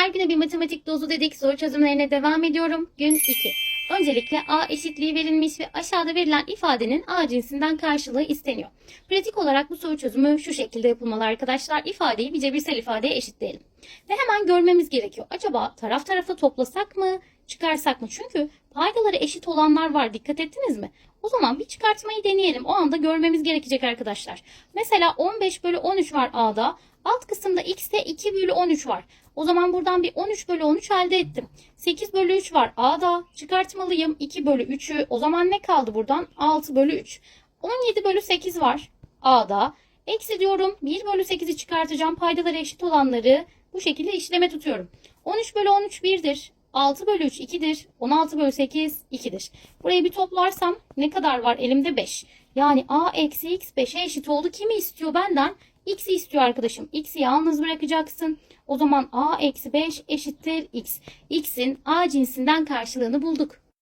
Her güne bir matematik dozu dedik. Soru çözümlerine devam ediyorum. Gün 2. Öncelikle A eşitliği verilmiş ve aşağıda verilen ifadenin A cinsinden karşılığı isteniyor. Pratik olarak bu soru çözümü şu şekilde yapılmalı arkadaşlar. İfadeyi bir cebirsel ifadeye eşitleyelim. Ve hemen görmemiz gerekiyor. Acaba taraf tarafa toplasak mı, çıkarsak mı? Çünkü paydaları eşit olanlar var. Dikkat ettiniz mi? O zaman bir çıkartmayı deneyelim. O anda görmemiz gerekecek arkadaşlar. Mesela 15 bölü 13 var A'da. Alt kısımda X'te 2 bölü 13 var. O zaman buradan bir 13 bölü 13 elde ettim. 8 bölü 3 var A'da. Çıkartmalıyım 2 bölü 3'ü. O zaman ne kaldı buradan? 6 bölü 3. 17 bölü 8 var A'da. Eksi diyorum 1 bölü 8'i çıkartacağım. Paydaları eşit olanları bu şekilde işleme tutuyorum. 13 bölü 13 1'dir. 6 bölü 3 2'dir. 16 bölü 8 2'dir. Burayı bir toplarsam ne kadar var? Elimde 5. Yani a eksi x 5'e eşit oldu. Kimi istiyor benden? X'i istiyor arkadaşım. X'i yalnız bırakacaksın. O zaman a eksi 5 eşittir x. X'in a cinsinden karşılığını bulduk.